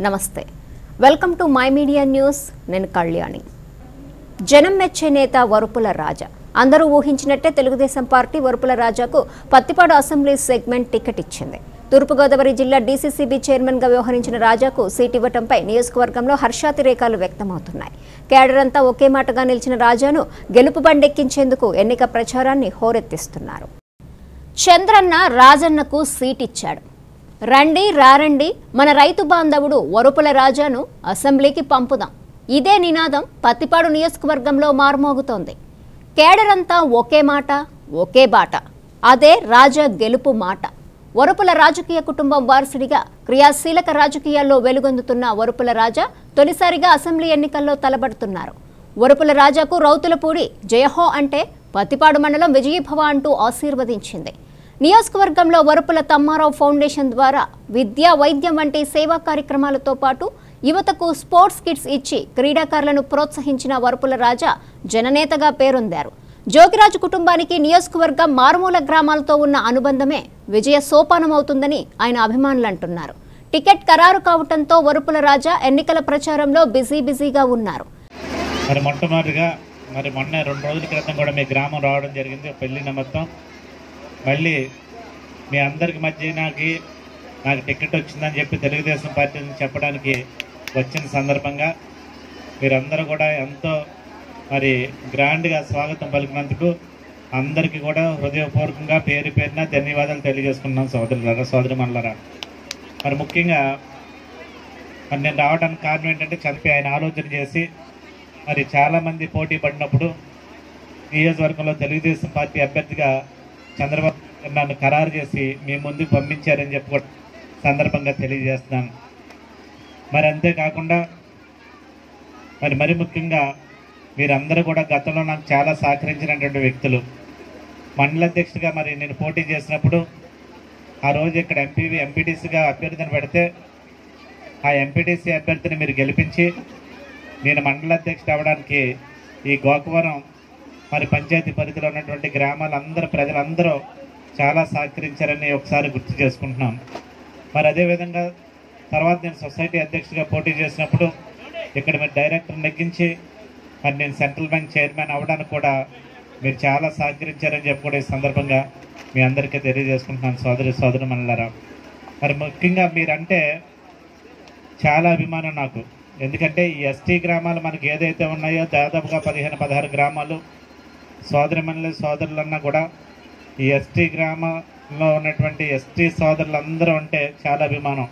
నమస్తే. Welcome to my media news నేను కళ్యాణి. జనం మెచ్చే నేత వరుపుల రాజా. అందరూ ఊహించినట్టే తెలుగుదేశం పార్టీ వరుపుల రాజాకు పత్తిపాడు అసెంబ్లీ సెగ్మెంట్ టికెట్ ఇచ్చింది. తూర్పుగోదావరి జిల్లా డీసీసీబీ చైర్మన్గా వ్యవహరించిన రాజాకు సీట్ ఇవ్వటంపై నియోజకవర్గంలో హర్షాతిరేకాలు వ్యక్తమవుతున్నాయి. కేడర్ అంతా ఒకే మాటగా నిలిచిన రాజాను గెలుపు బండెక్కించేందుకు ఎన్నిక ప్రచారాన్ని హోరెత్తిస్తున్నారు. చంద్రన్న రాజన్నకు సీట్ ఇచ్చాడు. రండి రారండి మన రైతు బాంధవుడు వరుపుల రాజాను అసెంబ్లీకి పంపుదాం. ఇదే నినాదం పత్తిపాడు నియోజకవర్గంలో మారుమోగుతోంది. కేడరంతా ఒకే మాట ఒకే బాట. అదే రాజా గెలుపు మాట. వరుపుల రాజకీయ కుటుంబం వారసుడిగా క్రియాశీలక రాజకీయాల్లో వెలుగొందుతున్న వరుపుల రాజా తొలిసారిగా అసెంబ్లీ ఎన్నికల్లో తలబడుతున్నారు. వరుపుల రాజాకు రౌతులపూడి జయహో అంటే పత్తిపాడు మండలం విజయభవ అంటూ ఆశీర్వదించింది. నియోజకవర్గంలో వరుపుల తమ్మారావు ఫౌండేషన్ ద్వారా విద్యా వైద్యం వంటి సేవా కార్యక్రమాలతో పాటు యువతకు స్పోర్ట్స్ కిట్స్ ఇచ్చి క్రీడాకారులను ప్రోత్సహించిన వరుపుల రాజా జననేతగా పేరొందారు. జోగిరాజు కుటుంబానికి నియోజకవర్గం మారుమూల గ్రామాలతో ఉన్న అనుబంధమే విజయ సోపానమవుతుందని ఆయన అభిమానులు అంటున్నారు టికెట్ ఖరారు కావటంతో వరుపుల రాజా ఎన్నికల ప్రచారంలో బిజీ బిజీగా ఉన్నారు. మరి మొట్టమొదటిగా మరి మొన్న రెండు రోజుల క్రితం కూడా మీ గ్రామం రావడం జరిగింది. పెళ్ళి నిమిత్తం మళ్ళీ మీ అందరికి మధ్య నాకు నాకు టికెట్ వచ్చిందని చెప్పి తెలుగుదేశం పార్టీ చెప్పడానికి వచ్చిన సందర్భంగా మీరందరూ కూడా ఎంతో మరి గ్రాండ్గా స్వాగతం పలికినందుకు అందరికీ కూడా హృదయపూర్వకంగా పేరు పేరున ధన్యవాదాలు తెలియజేసుకున్నాం సోదరులారా సోదరి మరి ముఖ్యంగా మరి నేను రావడానికి కారణం ఏంటంటే చనిపోయి ఆయన ఆలోచన చేసి మరి చాలామంది పోటీ పడినప్పుడు నియోజకవర్గంలో తెలుగుదేశం పార్టీ అభ్యర్థిగా చంద్రబాబు నన్ను ఖరారు చేసి మీ ముందుకు పంపించారని చెప్పి సందర్భంగా తెలియజేస్తున్నాను. మరి అంతేకాకుండా మరి మరి ముఖ్యంగా మీరందరూ కూడా గతంలో నాకు చాలా సహకరించినటువంటి వ్యక్తులు. మండల అధ్యక్షుడిగా మరి నేను పోటీ చేసినప్పుడు ఆ రోజు ఇక్కడ ఎంపీవి ఎంపీటీసీగా అభ్యర్థిని పెడితే ఆ ఎంపీటీసీ అభ్యర్థిని మీరు గెలిపించి నేను మండల అధ్యక్షుడు అవ్వడానికి ఈ గోకవరం మరి పంచాయతీ పరిధిలో ఉన్నటువంటి గ్రామాలందరూ ప్రజలందరూ చాలా సహకరించారని ఒకసారి గుర్తు చేసుకుంటున్నాం. మరి అదేవిధంగా తర్వాత నేను సొసైటీ అధ్యక్షుడిగా పోటీ చేసినప్పుడు ఇక్కడ మీరు డైరెక్టర్ నెగ్గించి మరి నేను సెంట్రల్ బ్యాంక్ చైర్మన్ అవ్వడానికి కూడా మీరు చాలా సహకరించారని చెప్పి కూడా ఈ సందర్భంగా మీ అందరికీ తెలియజేసుకుంటున్నాను సోదరి సోదరు మనలారా మరి ముఖ్యంగా మీరంటే చాలా అభిమానం నాకు. ఎందుకంటే ఈ ఎస్టీ గ్రామాలు మనకి ఏదైతే ఉన్నాయో దాదాపుగా పదిహేను పదహారు గ్రామాలు సోదరిమణులు సోదరులన్నా కూడా ఈ ఎస్టీ గ్రామంలో ఉన్నటువంటి ఎస్టీ సోదరులందరూ అంటే చాలా అభిమానం.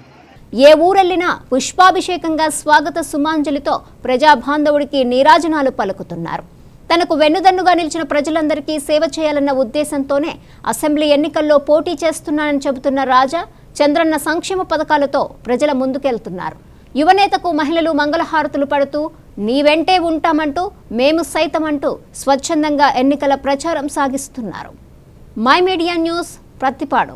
ఏ ఊరెళ్ళినా పుష్పాభిషేకంగా స్వాగత సుమాంజలితో ప్రజాబాంధవుడికి నీరాజనాలు పలుకుతున్నారు. తనకు వెన్నుదన్నుగా నిలిచిన ప్రజలందరికీ సేవ చేయాలన్న ఉద్దేశంతోనే అసెంబ్లీ ఎన్నికల్లో పోటీ చేస్తున్నానని చెబుతున్న రాజా చంద్రన్న సంక్షేమ పథకాలతో ప్రజల ముందుకెళ్తున్నారు. యువనేతకు మహిళలు మంగళహారతులు పడుతూ నీ వెంటే ఉంటామంటూ మేము సైతమంటూ స్వచ్ఛందంగా ఎన్నికల ప్రచారం సాగిస్తున్నారు. My media news Prathipadu